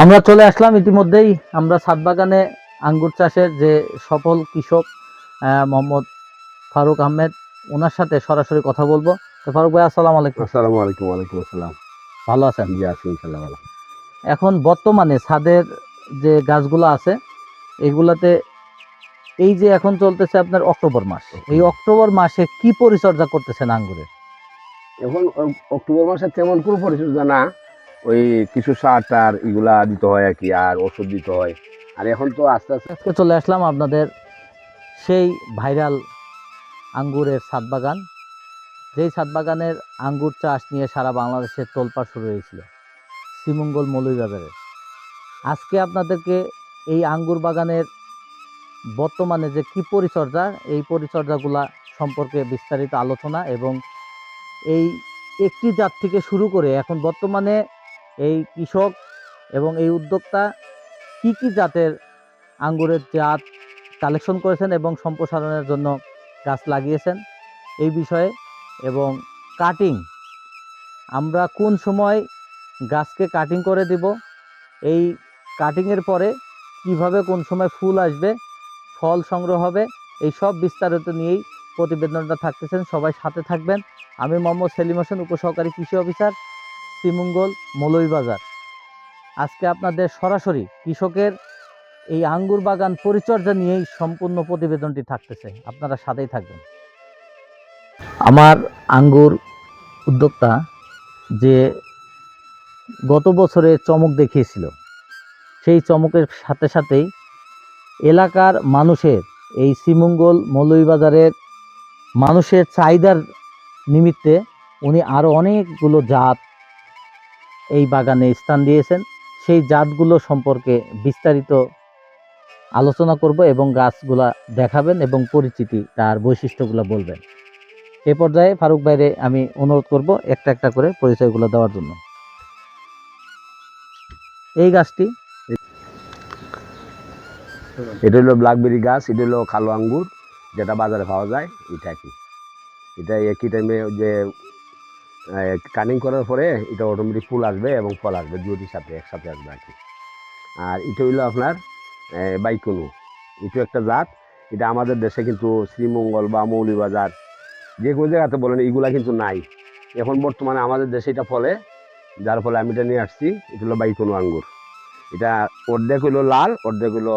আমরা চলে আসলাম ইতিমধ্যেই। আমরা ছাদ বাগানে আঙ্গুর চাষের যে সফল কৃষক মোহাম্মদ ফারুক আহমেদ ওনার সাথে সরাসরি কথা বলব। তো ফারুক ভাই আসসালামু আলাইকুম। আসসালামু আলাইকুম ওয়ালাইকুম আসসালাম। ভালো আছেন? জি আছি এখন বর্তমানে ছাদের যে গাছগুলো আছে এগুলাতে এই যে এখন চলতেছে আপনার অক্টোবর মাস। এই অক্টোবর। মাসে কি পরিচর্যা করতেছেন আঙ্গুরের? এখন অক্টোবর মাসে তেমন কোনো পরিচর্যা না। ওই কিছু সার টার এগুলা দিতে হয় আর কি, আর ওষুধ দিতে হয়। আর এখন তো আস্তে আস্তে আজকে চলে আসলাম আপনাদের সেই ভাইরাল আঙ্গুরের ছাদ বাগান। যেই ছাদ বাগানের আঙ্গুর চাষ নিয়ে সারা বাংলাদেশের তোলপাড় শুরু হয়েছিল, শ্রীমঙ্গল মৌলভীবাজারে। আজকে আপনাদেরকে এই আঙ্গুর বাগানের বর্তমানে যে কি পরিচর্যা, এই পরিচর্যাগুলা সম্পর্কে বিস্তারিত আলোচনা এবং এই একটি জাত থেকে শুরু করে এখন বর্তমানে এই কৃষক এবং এই উদ্যোক্তা কি কি জাতের আঙ্গুরের জাত কালেকশন করেছেন এবং সম্প্রসারণের জন্য গাছ লাগিয়েছেন এই বিষয়ে এবং কাটিং, আমরা কোন সময় গাছকে কাটিং করে দিব, এই কাটিংয়ের পরে কীভাবে কোন সময় ফুল আসবে, ফল সংগ্রহ হবে, এই সব বিস্তারিত নিয়েই প্রতিবেদনটা থাকতেছেন, সবাই সাথে থাকবেন। আমি মোহাম্মদ সেলিম হোসেন, উপসহকারী কৃষি অফিসার। শ্রীমঙ্গল মৌলভীবাজার আজকে আপনাদের সরাসরি কৃষকের এই আঙ্গুর বাগান পরিচর্যা নিয়েই সম্পূর্ণ প্রতিবেদনটি থাকতেছে। আপনারা সাথেই থাকবেন। আমার আঙ্গুর উদ্যোক্তা যে গত বছরে চমক দেখিয়েছিল, সেই চমকের সাথে সাথেই এলাকার মানুষের এই শ্রীমঙ্গল মৌলভীবাজারের মানুষের চাহিদার নিমিত্তে উনি আরও অনেকগুলো জাত এই বাগানে স্থান দিয়েছেন। সেই জাতগুলো সম্পর্কে বিস্তারিত আলোচনা করব এবং গাছগুলা দেখাবেন এবং পরিচিতি, তার বৈশিষ্ট্যগুলো বলবেন। এ পর্যায়ে ফারুক ভাইরে আমি অনুরোধ করব একটা একটা করে পরিচয়গুলো দেওয়ার জন্য। এই গাছটি এটা হলো ব্ল্যাকবেরি গাছ, এটা হলো কালো আঙ্গুর, যেটা বাজারে পাওয়া যায়, এটা কি এটা একই টাইমে যে কাটিং করার পরে এটা অটোমেটিক ফুল আসবে এবং ফল আসবে দুটির সাথে একসাথে আসবে আর কি। আর এটা হইল আপনার বাইকুনু। এটা একটা জাত, এটা আমাদের দেশে কিন্তু শ্রীমঙ্গল বা মৌলিবাজার, যে কোনো জায়গাতে বলেন, এগুলা কিন্তু নাই। এখন বর্তমানে আমাদের দেশে এটা ফলে, যার ফলে আমি এটা নিয়ে আসছি, এটা হলো বাইকুনু আঙ্গুর। এটা অর্ধেক হইল লাল, অর্ধেক হইল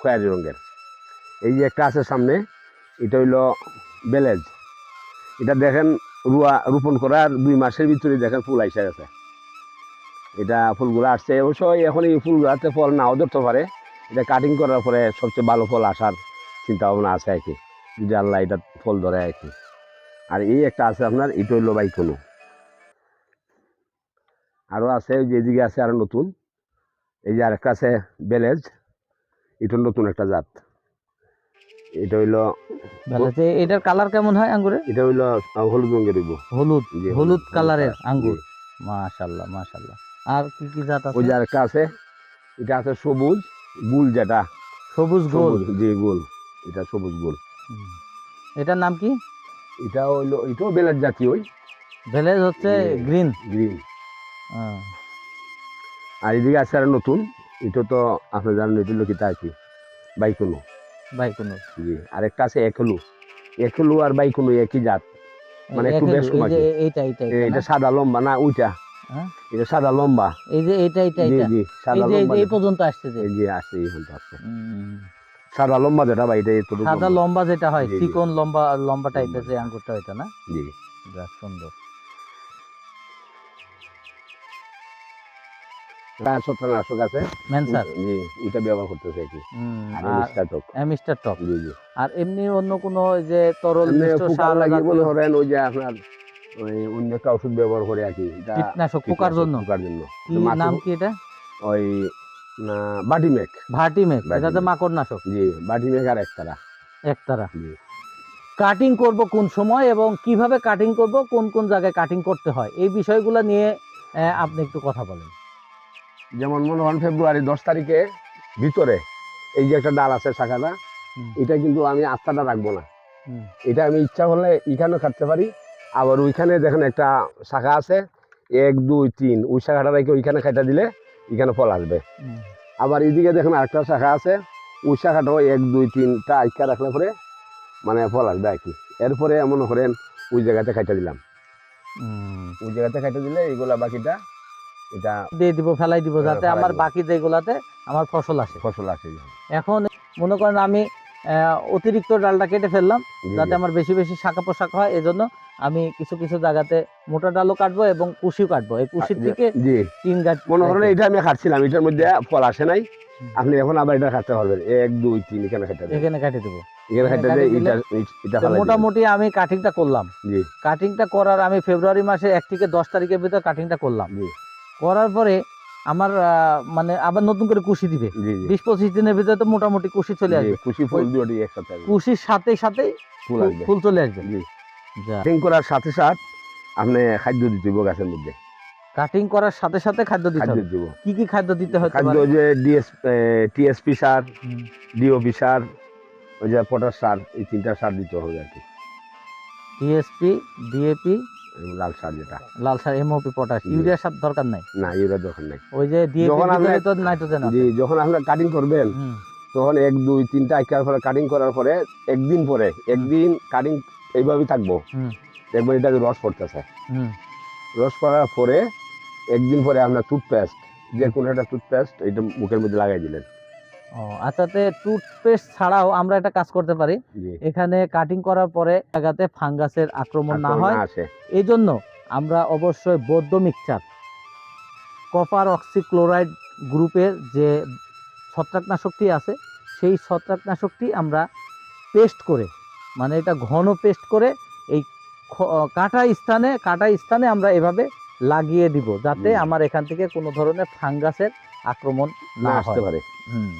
খয়েরি রঙের। এই যে একটা আছে সামনে, এটা হইল বেলেজ। এটা দেখেন রুয়া, রোপণ করার দুই মাসের ভিতরে দেখেন ফুল আইসা গেছে। এটা ফুলগুলো আসছে। অবশ্যই এখন এই ফুলগুলোতে ফল নাও ধরতে পারে। এটা কাটিং করার পরে সবচেয়ে ভালো ফল আসার চিন্তা ভাবনা আছে আর কি। যদি আল্লাহ এটা ফল ধরে আর কি। আর এই একটা আছে আপনার, এটা হইল বাইকনো। আরও আছে, ওই যে এদিকে আছে আরও নতুন। এই যে আরেকটা আছে বেলেজ, এটা নতুন একটা জাত। এটা হইল ভালো এটার কালার কেমন হয় আঙ্গুরের এটা হইল হলুদ রঙের হইব। হলুদ হলুদ কালারের। আঙ্গুর। মাশাল্লাহ মাশাল্লাহ। আর কি কি জাত আছে? ওই যে আছে আরেকটা আছে এটা আছে সবুজ গুল যেটা। সবুজ গোল? জি গোল। এটা সবুজ গোল। এটার নাম কি? এটা হইল এটাও বেলের জাতি ওই। ভেলেজ হচ্ছে। গ্রিন। গ্রিন। আর এদিকে আছে আর নতুন এটা তো আপনি জানেন এটা হলো কিতা আর কি? বাইকুনো। বাইকুনো জি আরেকটা আছে একলু একলু আর বাইকুনো একই জাত। মানে একটু বেশ কম কি। এইটা এইটা এইটা এটা সাদা লম্বা না ওইটা। হ্যাঁ? এটা সাদা লম্বা। এই যে এইটা এইটা জি জি সাদা লম্বা এই যেটা। পর্যন্ত আসছে যে। যে আসছে এই পর্যন্ত আসছে। সাদা লম্বা যেটা বা এটা সাদা লম্বা। যেটা হয় জি, জি। চিকন লম্বা লম্বা টাইপের। যে আঙ্গুরটা ওইটা না? জি। যাক সুন্দর। প্রায় আছে। ম্যানসার জি ওইটা ব্যবহার করতেছে আর কি। আর আর মিস্টার টক। অ্যামিস্টার টপ জি জি। আর এমনি অন্য কোনো যে তরল এমনি মিষ্ট পোকার সার লাগিয়ে মনে করেন ওই যে আপনার ওই অন্য একটা ওষুধ ব্যবহার করে আর কি। কীটনাশক পোকার জন্য? পোকার জন্য। কি তো মাছি- নাম কি এটা? ওই না বাটিমেক। ভার্টিমেক এটা তো ভার্টিমেক। মাকড়নাশক। জি বাটিমেক আর একতারা। একতারা। জি। কাটিং করব কোন সময় এবং কীভাবে কাটিং করব কোন কোন জায়গায় কাটিং করতে হয় এই বিষয়গুলো নিয়ে আপনি একটু কথা বলেন। যেমন মনে হন ফেব্রুয়ারি দশ তারিখে ভিতরে এই যে একটা ডাল আছে শাখাটা এটা কিন্তু আমি আস্থাটা রাখব না। এটা আমি ইচ্ছা হলে এখানেও খাটতে পারি আবার ওইখানে দেখেন একটা শাখা আছে এক দুই তিন ওই শাখাটা রেখে ওইখানে খাইটা দিলে এখানে ফল আসবে। আবার এইদিকে দেখেন আরেকটা শাখা আছে ওই শাখাটাও এক দুই তিনটা আইকা রাখলে পরে মানে ফল আসবে আর কি। এরপরে মনে করেন ওই জায়গাতে খাইতে দিলাম। ওই জায়গাতে খাইতে দিলে এইগুলা বাকিটা এটা দিয়ে দিব ফেলাই দিব হ্যাঁ, যাতে আমার বাকি যেগুলাতে আমার ফসল আসে। ফসল আসে এখন মনে করেন আমি অতিরিক্ত ডালটা কেটে ফেললাম যাতে আমার বেশি বেশি শাখা পোশাক হয় এজন্য আমি কিছু কিছু জায়গাতে মোটা ডালও কাটবো এবং কুশিও কাটবো। এই কুশির থেকে তিন গাছ মনে করেন এটা আমি খাচ্ছিলাম এটার মধ্যে ফল আসে নাই। আপনি এখন আবার এটা খাতে পারবেন। এক দুই তিন এখানে খাইতে এখানে কাটে দেবো। মোটামুটি আমি কাটিংটা করলাম। কাটিংটা করার আমি ফেব্রুয়ারি মাসে এক থেকে দশ তারিখের ভিতর কাটিংটা করলাম। করার পরে আমার মানে আবার নতুন করে কুশি দিবে। বিশ পঁচিশ দিনের ভিতরে তো মোটামুটি কুশি চলে আসবে। খুশি ফুল দুটি একসাথে কুশির সাথে সাথে ফুল আসবে। ফুল চলে আসবে। কাটিং করার সাথে সাথে আপনি খাদ্য দিতে হবে গাছের মধ্যে। কাটিং করার সাথে সাথে খাদ্য দিতে হবে। কি কি খাদ্য দিতে হতে খাদ্য যে ডিএস টিএসপি সার ডিওপি সার ওই যে পটাশ সার এই তিনটা সার দিতে হবে আর কি। টিএসপি ডিএপি লাল সার যেটা। লাল সার এমওপি পটাশ ইউরিয়া সার দরকার নাই? না ইউরিয়া দরকার নাই। ওই যে যখন আপনি- তো নাইট্রোজেন জি যখন আপনার কাটিং করবেন তখন এক দুই তিনটা আইকার পরে কাটিং করার পরে একদিন পরে একদিন কাটিং এইভাবেই থাকব। দেখবেন এটা রস পড়তেছে। রস পড়ার পরে একদিন পরে আপনার টুথপেস্ট যে কোনো একটা টুথপেস্ট এটা মুখের মধ্যে লাগাই দিলেন। ও আচ্ছা তে টুথপেস্ট ছাড়াও আমরা একটা কাজ করতে পারি। এখানে কাটিং করার পরে জায়গাতে ফাঙ্গাসের আক্রমণ না হয়। এই জন্য আমরা অবশ্যই বৌদ্ধ মিক্সচার কপার অক্সিক্লোরাইড গ্রুপের যে ছত্রাকনাশকটি আছে সেই ছত্রাকনাশকটি আমরা পেস্ট করে মানে এটা ঘন পেস্ট করে এই কাটা স্থানে কাটা স্থানে আমরা এভাবে লাগিয়ে দিব যাতে আমার এখান থেকে কোনো ধরনের ফাঙ্গাসের আক্রমণ না আসতে পারে। হুম।